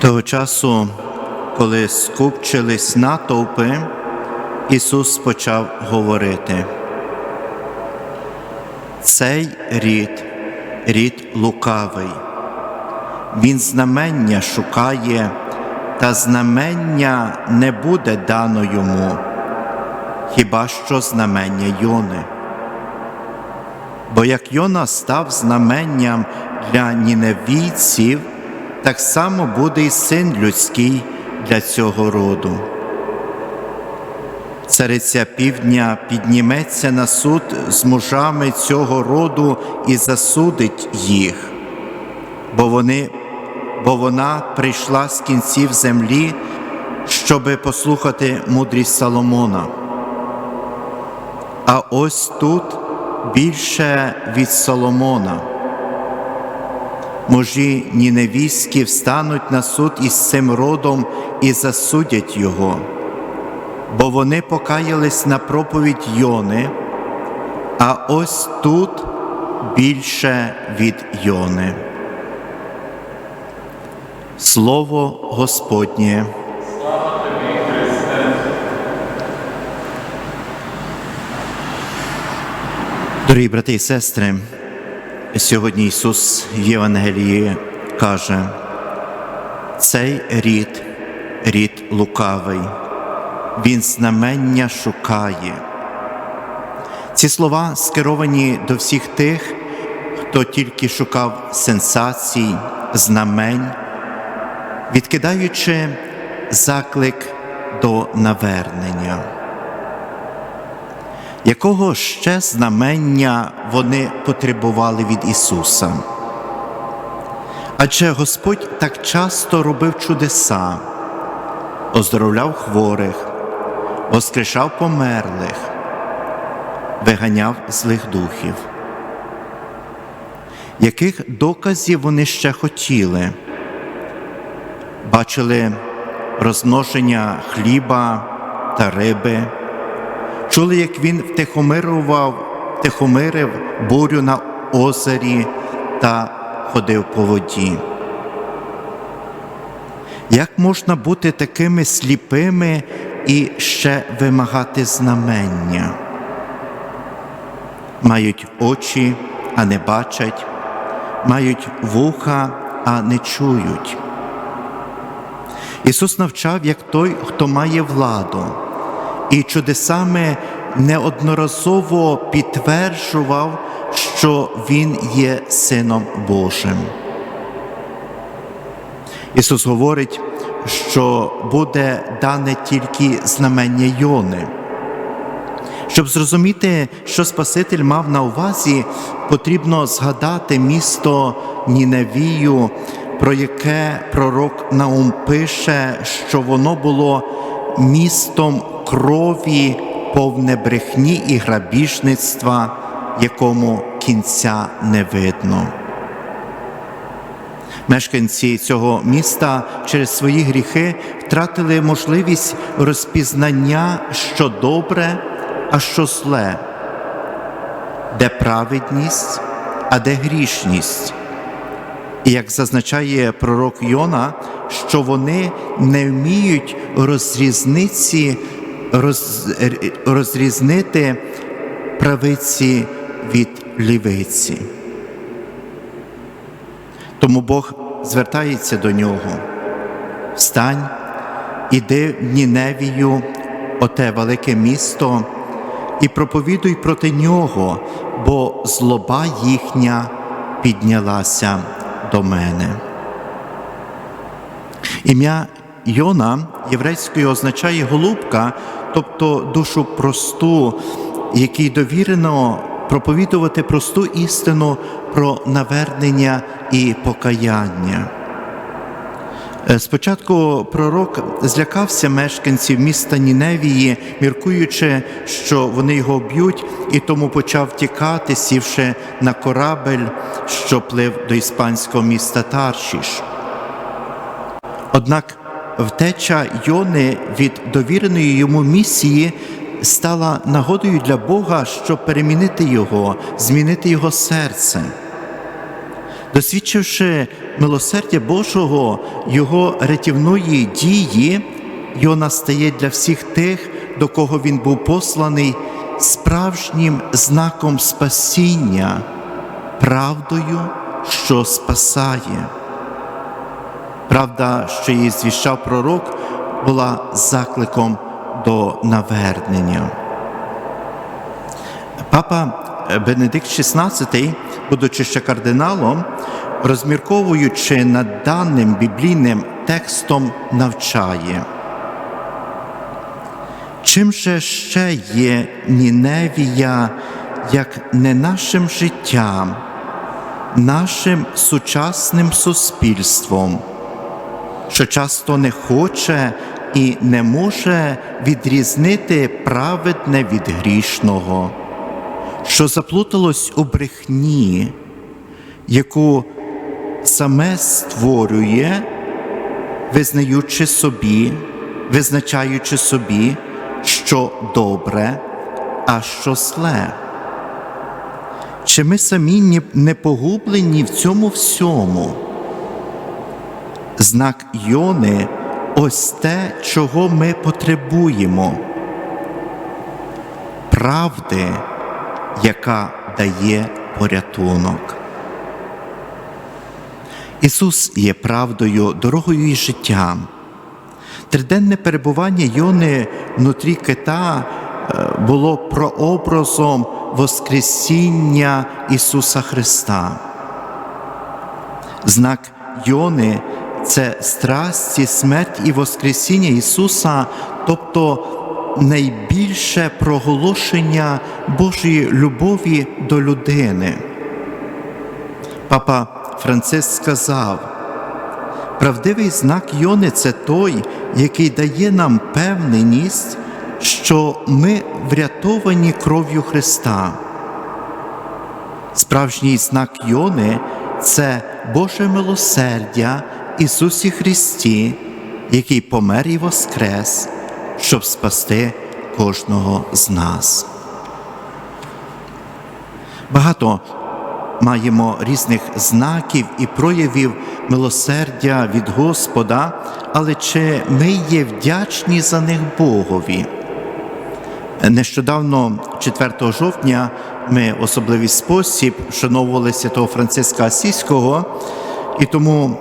Того часу, коли скупчились натовпи, Ісус почав говорити. Цей рід, рід лукавий, він знамення шукає, та знамення не буде дано йому, хіба що знамення Йони. Бо як Йона став знаменням для ніневійців, так само буде і син людський для цього роду. Цариця півдня підніметься на суд з мужами цього роду і засудить їх, бо, вони, бо вона прийшла з кінців землі, щоби послухати мудрість Соломона. А ось тут більше від Соломона. Мужі ніневійські встануть на суд із цим родом і засудять його, бо вони покаялись на проповідь Йони, а ось тут більше від Йони. Слово Господнє. Дорогі брати і сестри, сьогодні Ісус в Євангелії каже, цей рід, рід лукавий, Він знамення шукає. Ці слова скеровані до всіх тих, хто тільки шукав сенсацій, знамень, відкидаючи заклик до навернення якого ще знамення вони потребували від Ісуса. Адже Господь так часто робив чудеса, оздоровляв хворих, воскрешав померлих, виганяв злих духів. Яких доказів вони ще хотіли? Бачили розмноження хліба та риби. Чули, як він втихомирував, втихомирив бурю на озері та ходив по воді. Як можна бути такими сліпими і ще вимагати знамення? Мають очі, а не бачать, мають вуха, а не чують. Ісус навчав як той, хто має владу і чудесами неодноразово підтверджував, що Він є Сином Божим. Ісус говорить, що буде дане тільки знамення Йони. Щоб зрозуміти, що Спаситель мав на увазі, потрібно згадати місто Ніневію, про яке пророк Наум пише, що воно було містом крові, повне брехні і грабіжництва, якому кінця не видно. Мешканці цього міста через свої гріхи втратили можливість розпізнання, що добре, а що зле, де праведність, а де грішність. І як зазначає пророк Йона, що вони не вміють розрізниці роз, розрізнити правиці від лівиці. Тому Бог звертається до нього. Встань, іди в Ніневію, оте велике місто, і проповідуй проти нього, бо злоба їхня піднялася до мене. Ім'я Йона єврейською означає голубка, тобто душу просту, якій довірено проповідувати просту істину про навернення і покаяння. Е, Спочатку пророк злякався мешканців міста Ніневії, міркуючи, що вони його б'ють, і тому почав тікати, сівши на корабель, що плив до іспанського міста Таршіш. Однак втеча Йони від довіреної йому місії стала нагодою для Бога, щоб перемінити його, змінити його серце. Досвідчивши милосердя Божого, Його рятівної дії, Йона стає для всіх тих, до кого він був посланий, справжнім знаком спасіння, правдою, що спасає. Правда, що її звіщав пророк, була закликом до навернення. Папа Бенедикт XVI, будучи ще кардиналом, розмірковуючи над даним біблійним текстом, навчає. Чим же ще є Ніневія, як не нашим життям, нашим сучасним суспільством, що часто не хоче і не може відрізнити праведне від грішного, що заплуталось у брехні, яку саме створює, визнаючи собі, визначаючи собі, що добре, а що зле. Чи ми самі не погублені в цьому всьому? Знак Йони ось те, чого ми потребуємо. Правди, яка дає порятунок. Ісус є правдою, дорогою і життям. Триденне перебування Йони внутрі кита е, було прообразом Воскресіння Ісуса Христа. Знак Йони це страсті, смерть і Воскресіння Ісуса, тобто найбільше проголошення Божої любові до людини. Папа Франциск сказав, правдивий знак Йони це той, який дає нам певненість, що ми врятовані кров'ю Христа. Справжній знак Йони це Боже милосердя Ісусі Христі, який помер і воскрес, щоб спасти кожного з нас. Багато маємо різних знаків і проявів милосердя від Господа, але чи ми є вдячні за них Богові? Нещодавно, 4 жовтня, ми в особливий спосіб вшановували святого Франциска Асійського, і тому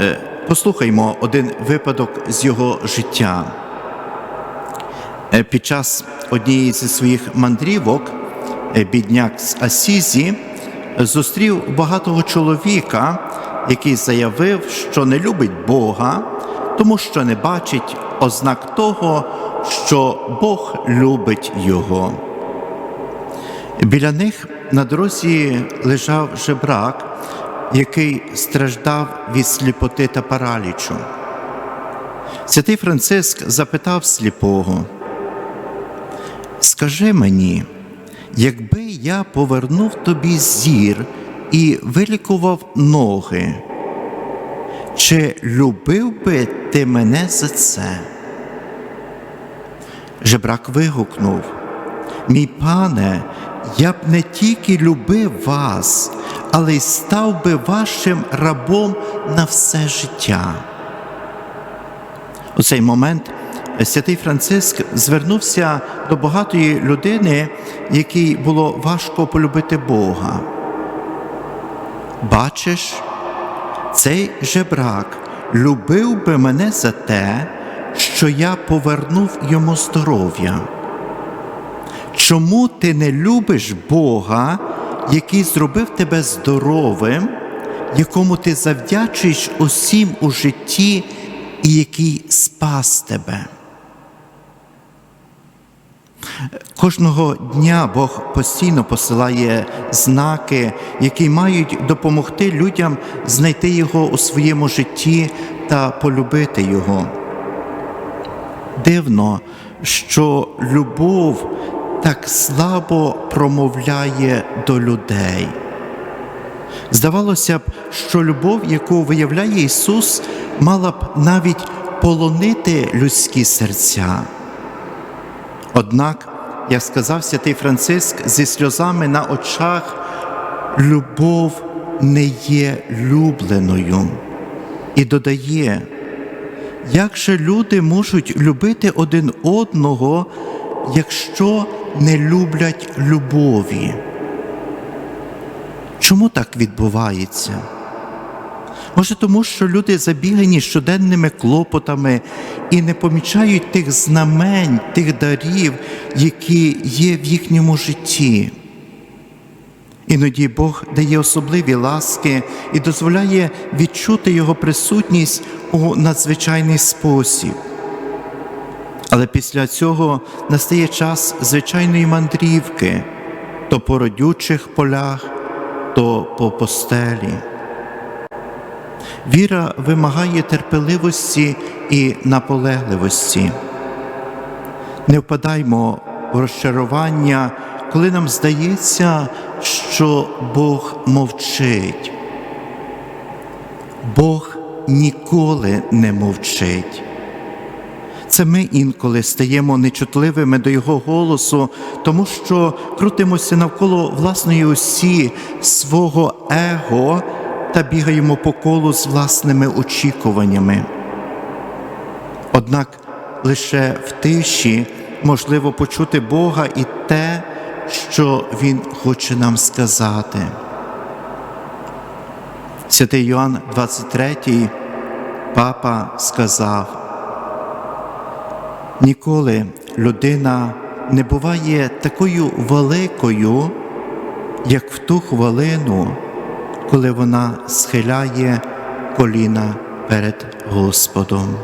е, послухаймо один випадок з його життя. Е, Під час однієї зі своїх мандрівок е, бідняк з Асізі зустрів багатого чоловіка, який заявив, що не любить Бога, тому що не бачить ознак того, що Бог любить його. Біля них на дорозі лежав жебрак, який страждав від сліпоти та паралічу. Святий Франциск запитав сліпого, скажи мені, якби я повернув тобі зір і вилікував ноги, чи любив би ти мене за це? Жебрак вигукнув, мій пане, я б не тільки любив вас, але й став би вашим рабом на все життя. У цей момент святий Франциск звернувся до багатої людини, якій було важко полюбити Бога. Бачиш, цей жебрак любив би мене за те, що я повернув йому здоров'я. Чому ти не любиш Бога, який зробив тебе здоровим, якому ти завдячуєш усім у житті і який спас тебе? Кожного дня Бог постійно посилає знаки, які мають допомогти людям знайти Його у своєму житті та полюбити Його. Дивно, що любов так слабо промовляє до людей. Здавалося б, що любов, яку виявляє Ісус, мала б навіть полонити людські серця. Однак, як сказав святий Франциск, зі сльозами на очах, любов не є любленою. І додає, як же люди можуть любити один одного, якщо не люблять любові? Чому так відбувається? Може, тому що люди забігані щоденними клопотами і не помічають тих знамень, тих дарів, які є в їхньому житті. Іноді Бог дає особливі ласки і дозволяє відчути Його присутність у надзвичайний спосіб. Але після цього настає час звичайної мандрівки то по родючих полях, то по постелі. Віра вимагає терпеливості і наполегливості. Не впадаймо в розчарування, коли нам здається, що Бог мовчить. Бог ніколи не мовчить. Це ми інколи стаємо нечутливими до Його голосу, тому що крутимося навколо власної осі свого его та бігаємо по колу з власними очікуваннями. Однак лише в тиші можливо почути Бога і те, що Він хоче нам сказати. Святий Йоанн 23, папа сказав, ніколи людина не буває такою великою, як в ту хвилину, коли вона схиляє коліна перед Господом.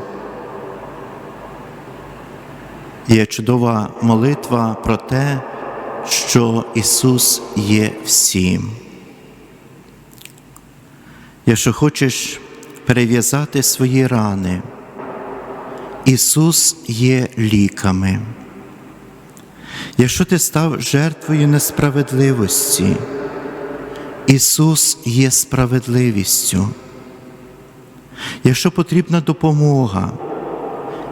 Є чудова молитва про те, що Ісус є всім. Якщо хочеш перев'язати свої рани, Ісус є ліками. Якщо ти став жертвою несправедливості, Ісус є справедливістю. Якщо потрібна допомога,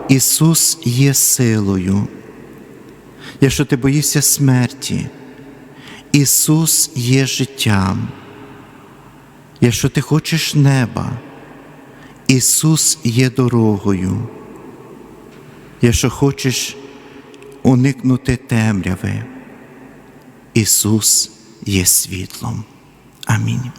Ісус є силою. Якщо ти боїшся смерті, Ісус є життям. Якщо ти хочеш неба, Ісус є дорогою. Якщо хочеш уникнути темряви, Ісус є світлом. Амінь.